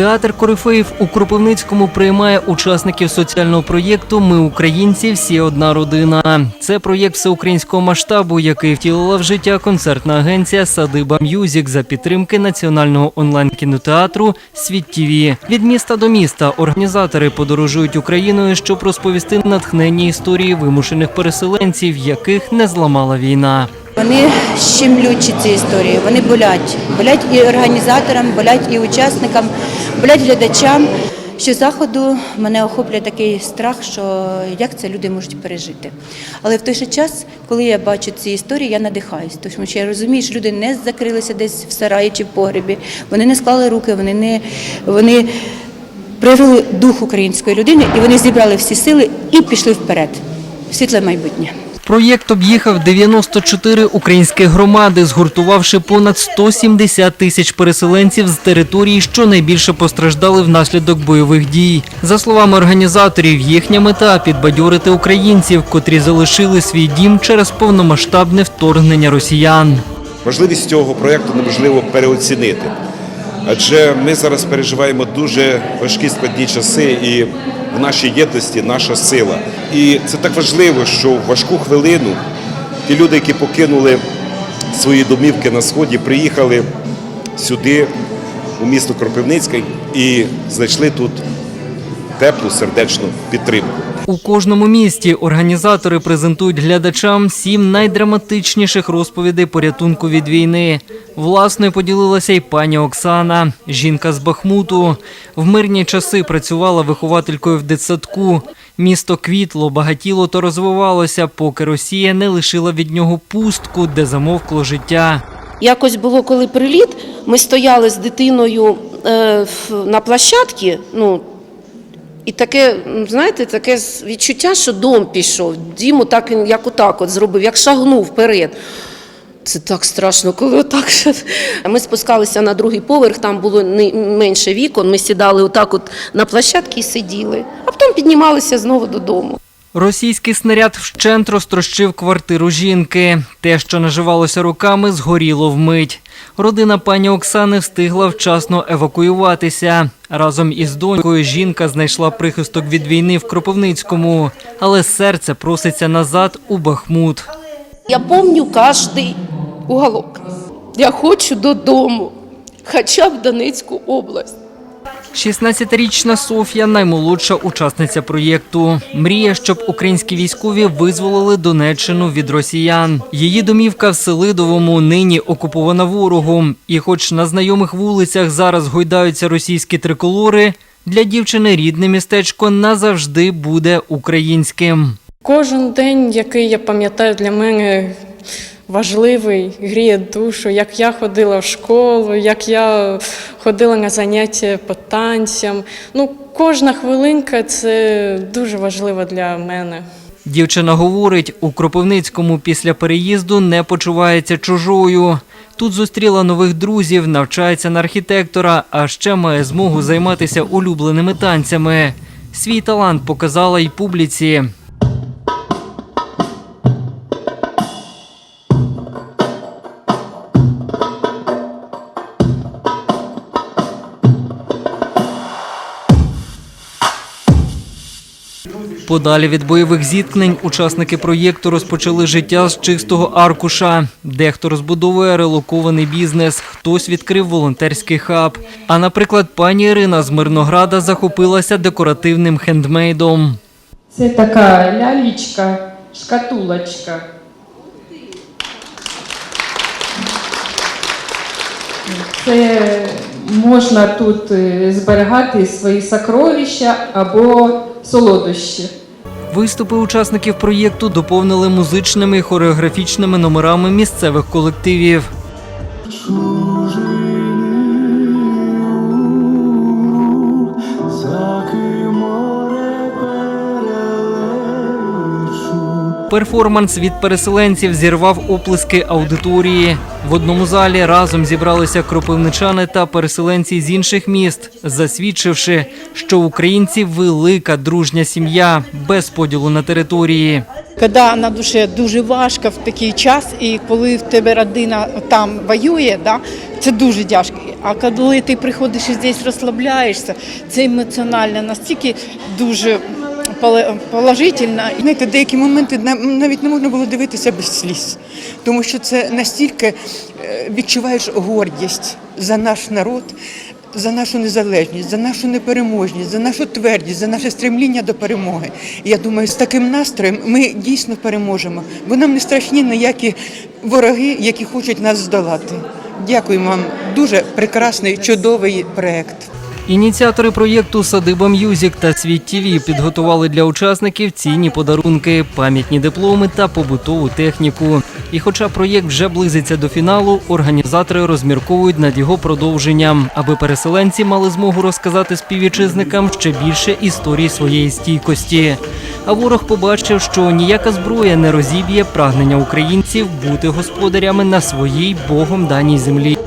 Театр Корифеїв у Кропивницькому приймає учасників соціального проєкту Ми українці, всі одна родина. Це проєкт всеукраїнського масштабу, який втілила в життя концертна агенція Садиба М'юзік за підтримки національного онлайн кінотеатру Світ ТІВІ». Від міста до міста організатори подорожують Україною, щоб розповісти натхненні історії вимушених переселенців, яких не зламала війна. Вони щемлючі ці історії, вони болять. Болять і організаторам, болять і учасникам, болять глядачам. Що заходу мене охоплює такий страх, що як це люди можуть пережити. Але в той же час, коли я бачу ці історії, я надихаюсь, тому що я розумію, що люди не закрилися десь в сараї чи в погребі, вони не склали руки, вони не вони привели дух української людини, і вони зібрали всі сили і пішли вперед. Світле майбутнє. Проєкт об'їхав 94 українські громади, згуртувавши понад 170 тисяч переселенців з територій, що найбільше постраждали внаслідок бойових дій. За словами організаторів, їхня мета підбадьорити українців, котрі залишили свій дім через повномасштабне вторгнення росіян. Важливість цього проєкту неможливо переоцінити. Адже ми зараз переживаємо дуже важкі складні часи, і в нашій єдності наша сила. І це так важливо, що в важку хвилину ті люди, які покинули свої домівки на сході, приїхали сюди, у місто Кропивницьке, і знайшли тут теплу сердечну підтримку. У кожному місті організатори презентують глядачам сім найдраматичніших розповідей порятунку від війни. Власною поділилася й пані Оксана, жінка з Бахмуту. В мирні часи працювала вихователькою в дитсадку. Місто квітло, багатіло та розвивалося, поки Росія не лишила від нього пустку, де замовкло життя. Якось було, коли приліт, ми стояли з дитиною е, на площадці, ну, і таке, знаєте, таке відчуття, що дом пішов. Діму так, він, як отак от зробив, як шагнув вперед. Це так страшно, коли отак. Ми спускалися на другий поверх, там було не менше вікон, ми сідали отак от на площадці і сиділи, а потім піднімалися знову додому. Російський снаряд вщент розтрощив квартиру жінки. Те, що наживалося руками, згоріло вмить. Родина пані Оксани встигла вчасно евакуюватися. Разом із донькою жінка знайшла прихисток від війни в Кропивницькому, але серце проситься назад у Бахмут. Я помню кожний уголок. Я хочу додому, хоча б в Донецьку область. 16-річна Софія наймолодша учасниця проєкту. Мріє, щоб українські військові визволили Донеччину від росіян. Її домівка в Селидовому нині окупована ворогом. І, хоч на знайомих вулицях зараз гойдаються російські триколори, для дівчини рідне містечко назавжди буде українським. Кожен день, який я пам'ятаю, для мене важливий, гріє душу, як я ходила в школу, як я ходила на заняття по танцям. Ну, кожна хвилинка це дуже важливо для мене. Дівчина говорить, у Кропивницькому після переїзду не почувається чужою. Тут зустріла нових друзів, навчається на архітектора, а ще має змогу займатися улюбленими танцями. Свій талант показала й публіці. Подалі від бойових зіткнень учасники проєкту розпочали життя з чистого аркуша. Дехто розбудовує релокований бізнес, хтось відкрив волонтерський хаб. А, наприклад, пані Ірина з Мирнограда захопилася декоративним хендмейдом. Це така лялічка, шкатулочка. Це можна тут е, зберігати свої сокровища або солодощі. Виступи учасників проєкту доповнили музичними і хореографічними номерами місцевих колективів. Перформанс від переселенців зірвав оплески аудиторії. В одному залі разом зібралися кропивничани та переселенці з інших міст, засвідчивши, що українці велика дружня сім'я без поділу на території. коли на душі дуже важко в такий час, і коли в тебе родина там воює, да, це дуже тяжко. А коли ти приходиш і здесь розслабляєшся, це емоціонально настільки дуже положительно. Знаєте, деякі моменти навіть не можна було дивитися без сліз, тому що це настільки е, відчуваєш гордість за наш народ, за нашу незалежність, за нашу непереможність, за нашу твердість, за наше стремління до перемоги. Я думаю, з таким настроєм ми дійсно переможемо, бо нам не страшні ніякі вороги, які хочуть нас здолати. Дякую вам. Дуже прекрасний, чудовий проект. Ініціатори проєкту Садиба М'юзік та Світ ТІВІ підготували для учасників цінні подарунки, пам'ятні дипломи та побутову техніку. І хоча проєкт вже близиться до фіналу, організатори розмірковують над його продовженням, аби переселенці мали змогу розказати співвітчизникам ще більше історії своєї стійкості. А ворог побачив, що ніяка зброя не розіб'є прагнення українців бути господарями на своїй богом даній землі.